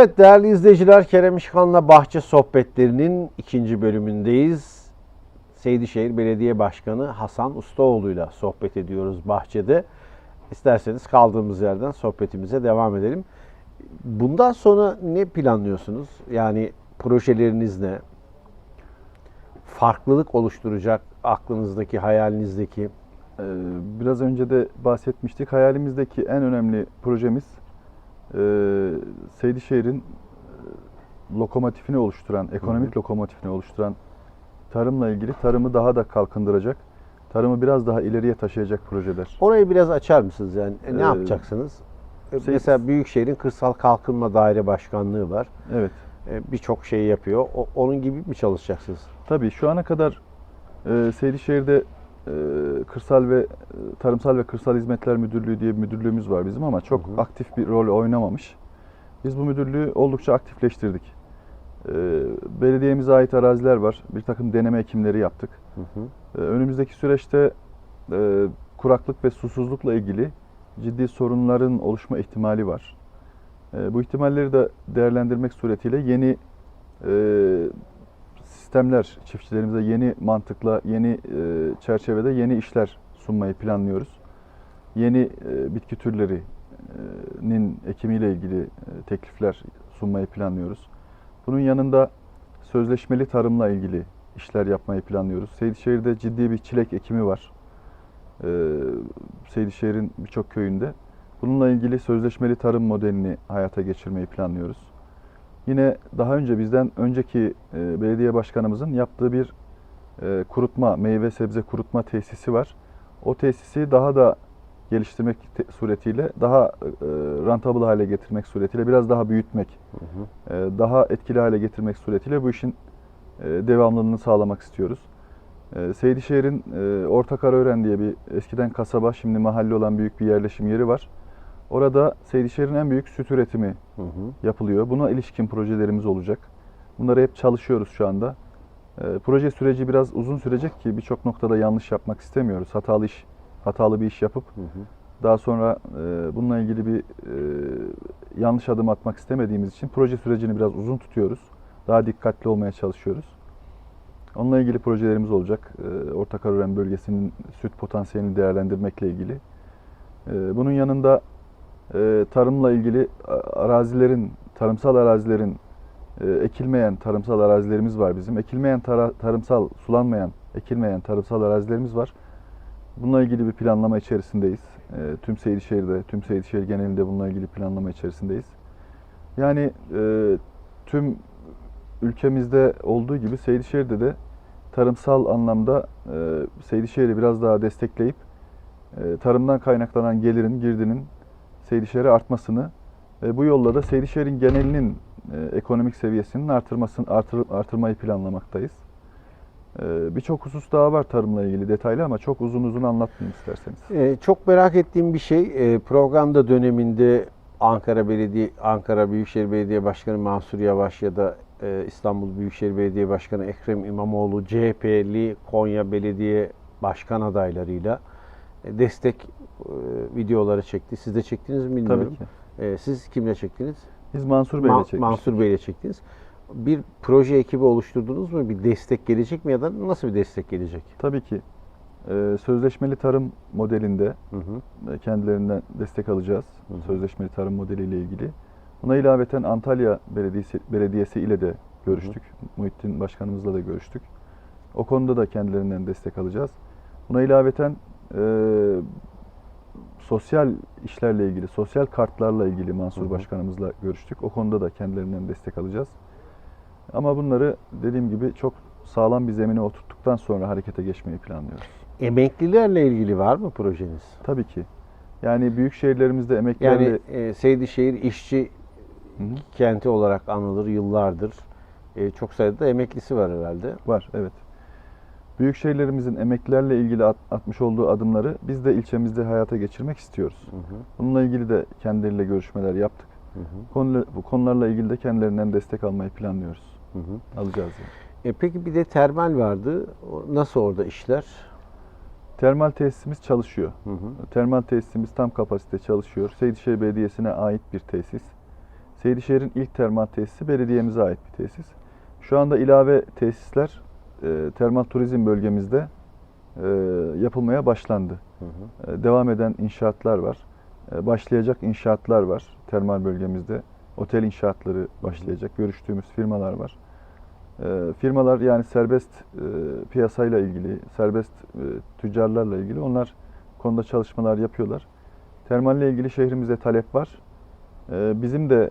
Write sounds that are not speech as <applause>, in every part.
Evet değerli izleyiciler Kerem İşkan'la Bahçe Sohbetleri'nin ikinci bölümündeyiz. Seydişehir Belediye Başkanı Hasan Ustaoğlu'yla sohbet ediyoruz Bahçe'de. İsterseniz kaldığımız yerden sohbetimize devam edelim. Bundan sonra ne planlıyorsunuz? Yani projeleriniz ne? Farklılık oluşturacak aklınızdaki, hayalinizdeki Ee, Biraz önce de bahsetmiştik. Hayalimizdeki en önemli projemiz e, Seydişehir'in lokomotifini oluşturan, ekonomik lokomotifini oluşturan tarımla ilgili tarımı daha da kalkındıracak, tarımı biraz daha ileriye taşıyacak projeler. Orayı biraz açar mısınız yani? E, Ne Ee, yapacaksınız? Şey- Mesela Büyükşehir'in Kırsal Kalkınma Daire Başkanlığı var. Evet. E, Birçok şey yapıyor. O- onun gibi mi çalışacaksınız? Tabii şu ana kadar e, Seydişehir'de Kırsal ve Tarımsal ve Kırsal Hizmetler Müdürlüğü diye bir müdürlüğümüz var bizim ama çok Hı hı. aktif bir rol oynamamış. Biz bu müdürlüğü oldukça aktifleştirdik. E, belediyemize ait araziler var. Bir takım deneme ekimleri yaptık. Hı hı. E, önümüzdeki süreçte e, kuraklık ve susuzlukla ilgili ciddi sorunların oluşma ihtimali var. E, bu ihtimalleri de değerlendirmek suretiyle yeni e, sistemler, çiftçilerimize yeni mantıkla, yeni e, çerçevede yeni işler sunmayı planlıyoruz. Yeni e, bitki türlerinin ekimiyle ilgili e, teklifler sunmayı planlıyoruz. Bunun yanında sözleşmeli tarımla ilgili işler yapmayı planlıyoruz. Seydişehir'de ciddi bir çilek ekimi var. Seydişehir'in birçok köyünde. Bununla ilgili sözleşmeli tarım modelini hayata geçirmeyi planlıyoruz. Yine daha önce bizden önceki e, belediye başkanımızın yaptığı bir e, kurutma, meyve sebze kurutma tesisi var. O tesisi daha da geliştirmek suretiyle, daha e, rentable hale getirmek suretiyle, biraz daha büyütmek, Hı hı. daha etkili hale getirmek suretiyle bu işin devamlılığını sağlamak istiyoruz. Seydişehir'in Orta Karaören diye bir eskiden kasaba, şimdi mahalle olan büyük bir yerleşim yeri var. Orada Seydişehir'in en büyük süt üretimi Hı hı. yapılıyor. Buna ilişkin projelerimiz olacak. Bunları hep çalışıyoruz şu anda. E, proje süreci biraz uzun sürecek ki birçok noktada yanlış yapmak istemiyoruz. Hatalı iş, hatalı bir iş yapıp Hı hı. daha sonra e, bununla ilgili bir e, yanlış adım atmak istemediğimiz için proje sürecini biraz uzun tutuyoruz. Daha dikkatli olmaya çalışıyoruz. Onunla ilgili projelerimiz olacak. E, Orta Karaören bölgesinin süt potansiyelini değerlendirmekle ilgili. E, bunun yanında e, tarımla ilgili arazilerin, tarımsal arazilerin e, ekilmeyen tarımsal arazilerimiz var bizim. Ekilmeyen tara- tarımsal, sulanmayan, ekilmeyen tarımsal arazilerimiz var. Bununla ilgili bir planlama içerisindeyiz. E, tüm Seydişehir'de, tüm Seydişehir genelinde bununla ilgili planlama içerisindeyiz. Yani e, tüm ülkemizde olduğu gibi Seydişehir'de de tarımsal anlamda e, Seydişehir'i biraz daha destekleyip e, tarımdan kaynaklanan gelirin, girdinin Seydişehir'e artmasını ve bu yolla da Seydişehir'in genelinin e, ekonomik seviyesinin artırmasını artır, artırmayı planlamaktayız. E, Birçok husus daha var tarımla ilgili detaylı ama çok uzun uzun anlatmayayım isterseniz. E, çok merak ettiğim bir şey, e, programda döneminde Ankara Belediye, Ankara Büyükşehir Belediye Başkanı Mansur Yavaş ya da e, İstanbul Büyükşehir Belediye Başkanı Ekrem İmamoğlu, CHP'li Konya Belediye Başkan adaylarıyla e, destek videoları çekti. Siz de çektiniz mi bilmiyorum. Tabii ki. E, siz kimle çektiniz? Biz Mansur Bey'le Ma- çekmiştik. Mansur Bey'le çektiniz. Bir proje ekibi oluşturdunuz mu? Bir destek gelecek mi ya da nasıl bir destek gelecek? Tabii ki. E, Sözleşmeli tarım modelinde Hı hı. e, kendilerinden destek alacağız. Hı hı. Sözleşmeli tarım modeliyle ilgili. Buna ilaveten Antalya Belediyesi, Belediyesi ile de görüştük. Muhittin Başkanımızla da görüştük. O konuda da kendilerinden destek alacağız. Buna ilaveten e, sosyal işlerle ilgili, sosyal kartlarla ilgili Mansur Hı hı. Başkanımızla görüştük. O konuda da kendilerinden destek alacağız. Ama bunları dediğim gibi çok sağlam bir zemine oturttuktan sonra harekete geçmeyi planlıyoruz. Emeklilerle ilgili var mı projeniz? Tabii ki. Yani büyük şehirlerimizde emeklilerle Yani e, Seydişehir işçi Hı hı. kenti olarak anılır yıllardır. E, çok sayıda da emeklisi var herhalde. var, evet. Büyük şehirlerimizin emeklilerle ilgili at- atmış olduğu adımları biz de ilçemizde hayata geçirmek istiyoruz. Hı hı, Bununla ilgili de kendileriyle görüşmeler yaptık. hı hı, Konu, bu konularla ilgili de kendilerinden destek almayı planlıyoruz. hı hı. Alacağız yani. E, peki bir de termal vardı. O- Nasıl orada işler? Termal tesisimiz çalışıyor. Hı hı. Termal tesisimiz tam kapasite çalışıyor. Seydişehir Belediyesi'ne ait bir tesis. Seydişehir'in ilk termal tesisi belediyemize ait bir tesis. Şu anda ilave tesisler e, termal turizm bölgemizde e, yapılmaya başlandı. Hı hı. E, devam eden inşaatlar var. E, başlayacak inşaatlar var termal bölgemizde. Otel inşaatları başlayacak. Görüştüğümüz firmalar var. E, firmalar yani serbest e, piyasayla ilgili, serbest e, tüccarlarla ilgili onlar konuda çalışmalar yapıyorlar. Termalle ilgili şehrimizde talep var. E, bizim de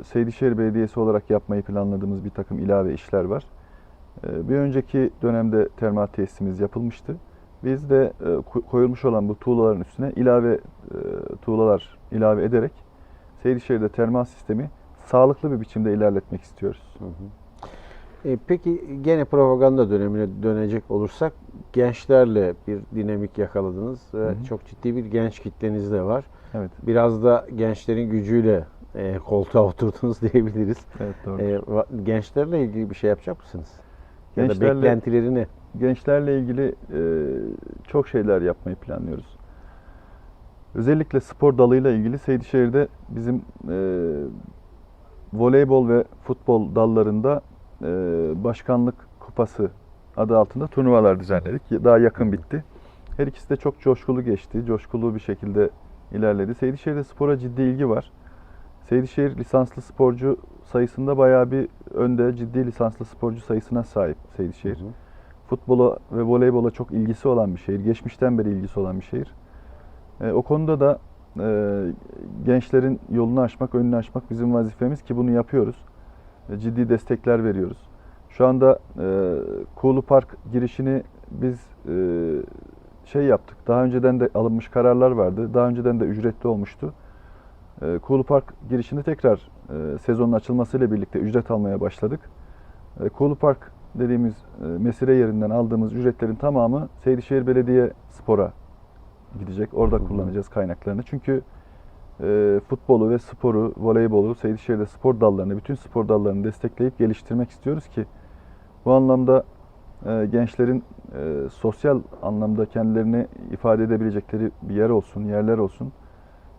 e, Seydişehir Belediyesi olarak yapmayı planladığımız bir takım ilave işler var. E, bir önceki dönemde termal tesisimiz yapılmıştı. Biz de e, ko- koyulmuş olan bu tuğlaların üstüne ilave e, tuğlalar ilave ederek Seydişehir'de termal sistemi sağlıklı bir biçimde ilerletmek istiyoruz. Hı hı. E, peki gene propaganda dönemine dönecek olursak gençlerle bir dinamik yakaladınız ve Hı hı. çok ciddi bir genç kitleniz de var. Evet, Biraz da gençlerin gücüyle e, koltuğa <laughs> oturdunuz diyebiliriz. evet doğru. E, gençlerle ilgili bir şey yapacak mısınız? Ya da Gençlerle- beklentileri ne? Gençlerle ilgili e, çok şeyler yapmayı planlıyoruz. Özellikle spor dalıyla ilgili Seydişehir'de bizim e, voleybol ve futbol dallarında e, başkanlık kupası adı altında turnuvalar düzenledik. Daha yakın bitti. Her ikisi de çok coşkulu geçti. Coşkulu bir şekilde ilerledi. Seydişehir'de spora ciddi ilgi var. Seydişehir lisanslı sporcu sayısında bayağı bir önde ciddi lisanslı sporcu sayısına sahip Seydişehir Hı hı. futbola ve voleybola çok ilgisi olan bir şehir. Geçmişten beri ilgisi olan bir şehir. E, o konuda da e, gençlerin yolunu açmak, önünü açmak bizim vazifemiz ki bunu yapıyoruz. E, ciddi destekler veriyoruz. Şu anda e, Kuğulu Park girişini biz e, şey yaptık. Daha önceden de alınmış kararlar vardı. Daha önceden de ücretli olmuştu. E, Kuğulu Park girişinde tekrar e, sezonun açılmasıyla birlikte ücret almaya başladık. E, Kuğulu Park dediğimiz e, mesire yerinden aldığımız ücretlerin tamamı Seydişehir Belediye Spor'a gidecek. Orada Hı hı. kullanacağız kaynaklarını. Çünkü e, futbolu ve sporu, voleybolu, Seydişehir'de spor dallarını, bütün spor dallarını destekleyip geliştirmek istiyoruz ki bu anlamda e, gençlerin e, sosyal anlamda kendilerini ifade edebilecekleri bir yer olsun, yerler olsun.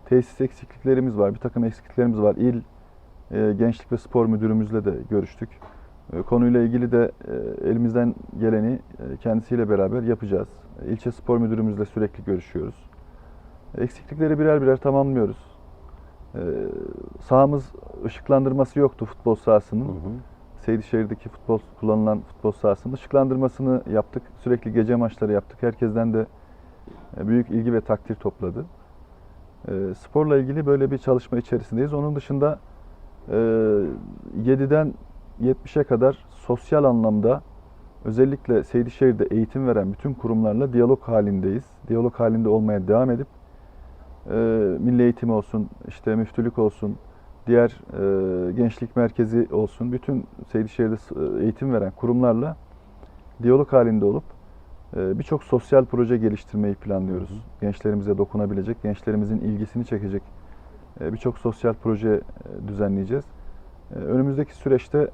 Tesis eksikliklerimiz var, bir takım eksikliklerimiz var. İl e, Gençlik ve Spor Müdürümüzle de görüştük. E, Konuyla ilgili de e, elimizden geleni e, kendisiyle beraber yapacağız. İlçe Spor Müdürümüzle sürekli görüşüyoruz. Eksiklikleri birer birer tamamlıyoruz. E, Sahamız ışıklandırması yoktu futbol sahasının. Hı hı. Seydişehir'deki futbol kullanılan futbol sahasının ışıklandırmasını yaptık. Sürekli gece maçları yaptık. Herkesten de e, büyük ilgi ve takdir topladı. E, Sporla ilgili böyle bir çalışma içerisindeyiz. Onun dışında e, 7'den 70'e kadar sosyal anlamda özellikle Seydişehir'de eğitim veren bütün kurumlarla diyalog halindeyiz. Diyalog halinde olmaya devam edip e, milli eğitimi olsun, işte müftülük olsun, diğer e, gençlik merkezi olsun, bütün Seydişehir'de eğitim veren kurumlarla diyalog halinde olup birçok sosyal proje geliştirmeyi planlıyoruz. Hı hı. Gençlerimize dokunabilecek, gençlerimizin ilgisini çekecek e, birçok sosyal proje e, düzenleyeceğiz. E, Önümüzdeki süreçte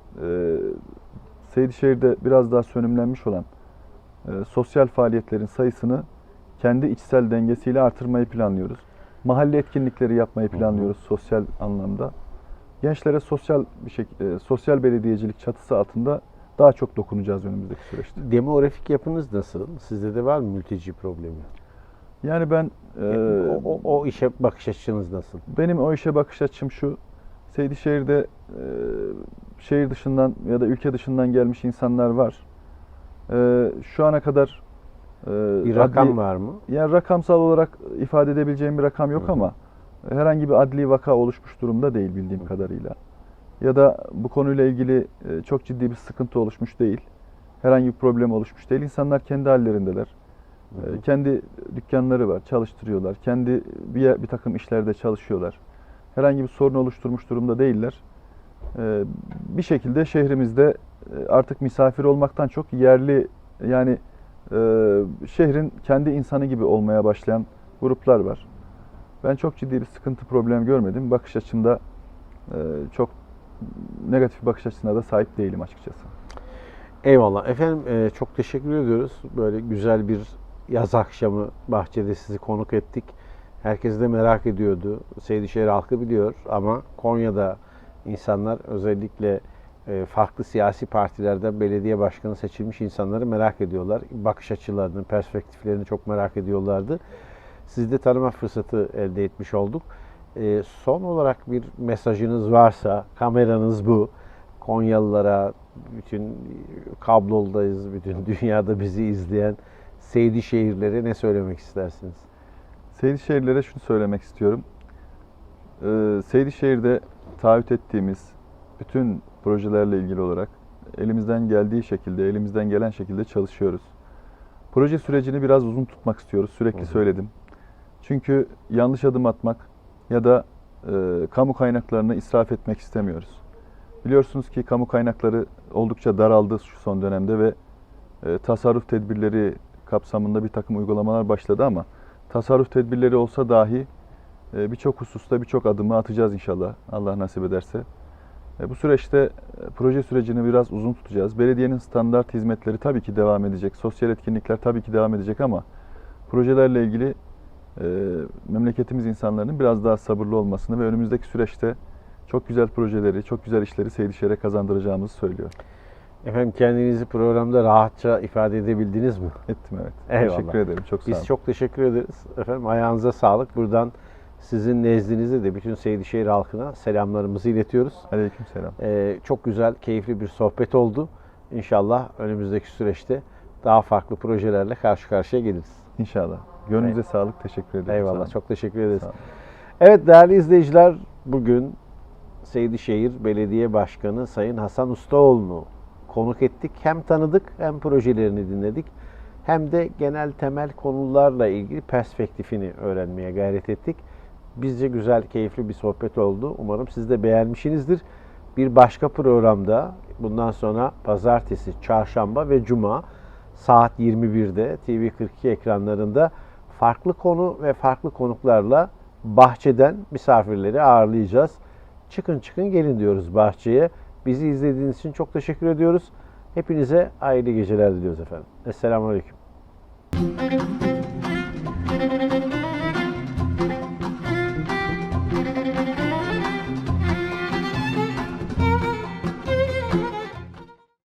Seydişehir'de biraz daha sönümlenmiş olan sosyal faaliyetlerin sayısını kendi içsel dengesiyle artırmayı planlıyoruz. Mahalle etkinlikleri yapmayı Hı hı. planlıyoruz sosyal anlamda. Gençlere sosyal bir şekilde sosyal belediyecilik çatısı altında daha çok dokunacağız önümüzdeki süreçte. Demografik yapınız nasıl? Sizde de var mı mülteci problemi? Yani ben e, o, o, o işe bakış açınız nasıl? Benim o işe bakış açım şu. Seydişehir'de e, şehir dışından ya da ülke dışından gelmiş insanlar var. E, şu ana kadar e, Bir rakam adli- var mı? Yani rakamsal olarak ifade edebileceğim bir rakam yok Hı hı. ama herhangi bir adli vaka oluşmuş durumda değil bildiğim Hı. kadarıyla. Ya da bu konuyla ilgili e, çok ciddi bir sıkıntı oluşmuş değil. Herhangi bir problem oluşmuş değil. İnsanlar kendi hallerindeler. Hı hı. E, Kendi dükkanları var, çalıştırıyorlar. Kendi bir, yer- bir takım işlerde çalışıyorlar. Herhangi bir sorun oluşturmuş durumda değiller. E, Bir şekilde şehrimizde artık misafir olmaktan çok yerli yani şehrin kendi insanı gibi olmaya başlayan gruplar var. Ben çok ciddi bir sıkıntı problem görmedim. Bakış açımda çok negatif bir bakış açısına da sahip değilim açıkçası. Eyvallah. Efendim e, çok teşekkür ediyoruz. Böyle güzel bir yaz akşamı bahçede sizi konuk ettik. Herkes de merak ediyordu. Seydişehir halkı biliyor ama Konya'da insanlar özellikle e, farklı siyasi partilerden belediye başkanı seçilmiş insanları merak ediyorlar. Bakış açılarını, perspektiflerini çok merak ediyorlardı. Sizi de tanıma fırsatı elde etmiş olduk. E, son olarak bir mesajınız varsa, kameranız bu. Konyalılara, bütün kablodayız, bütün <laughs> dünyada bizi izleyen Seydi şehirlere ne söylemek istersiniz? Seydişehirlere şunu söylemek istiyorum. Ee, Seydişehir'de taahhüt ettiğimiz bütün projelerle ilgili olarak elimizden geldiği şekilde, elimizden gelen şekilde çalışıyoruz. Proje sürecini biraz uzun tutmak istiyoruz. Sürekli hı. söyledim. Çünkü yanlış adım atmak ya da e, kamu kaynaklarını israf etmek istemiyoruz. Biliyorsunuz ki kamu kaynakları oldukça daraldı şu son dönemde ve e, tasarruf tedbirleri kapsamında bir takım uygulamalar başladı ama tasarruf tedbirleri olsa dahi e, birçok hususta birçok adımı atacağız inşallah Allah nasip ederse. E, Bu süreçte e, proje sürecini biraz uzun tutacağız. Belediyenin standart hizmetleri tabii ki devam edecek. Sosyal etkinlikler tabii ki devam edecek ama projelerle ilgili e, memleketimiz insanlarının biraz daha sabırlı olmasını ve önümüzdeki süreçte çok güzel projeleri, çok güzel işleri Seydişehir'e kazandıracağımızı söylüyor. Efendim kendinizi programda rahatça ifade edebildiniz mi? Ettim evet. Eyvallah. Teşekkür ederim. Çok sağ olun. Biz çok teşekkür ederiz. Efendim ayağınıza sağlık. Buradan sizin nezdinizde de bütün Seydişehir halkına selamlarımızı iletiyoruz. Aleykümselam. Ee, çok güzel, keyifli bir sohbet oldu. İnşallah önümüzdeki süreçte daha farklı projelerle karşı karşıya geliriz. İnşallah. Gönlünüze sağlık. Teşekkür ederim. Eyvallah, çok teşekkür ederiz. Evet değerli izleyiciler, bugün Seydişehir Belediye Başkanı Sayın Hasan Ustaoğlu'nu konuk ettik. Hem tanıdık hem projelerini dinledik. Hem de genel temel konularla ilgili perspektifini öğrenmeye gayret ettik. Bizce güzel, keyifli bir sohbet oldu. Umarım siz de beğenmişsinizdir. Bir başka programda bundan sonra pazartesi, çarşamba ve cuma saat 21'de TV42 ekranlarında farklı konu ve farklı konuklarla bahçeden misafirleri ağırlayacağız. Çıkın çıkın gelin diyoruz bahçeye. Bizi izlediğiniz için çok teşekkür ediyoruz. Hepinize hayırlı geceler diliyoruz efendim. Esselamu Aleyküm.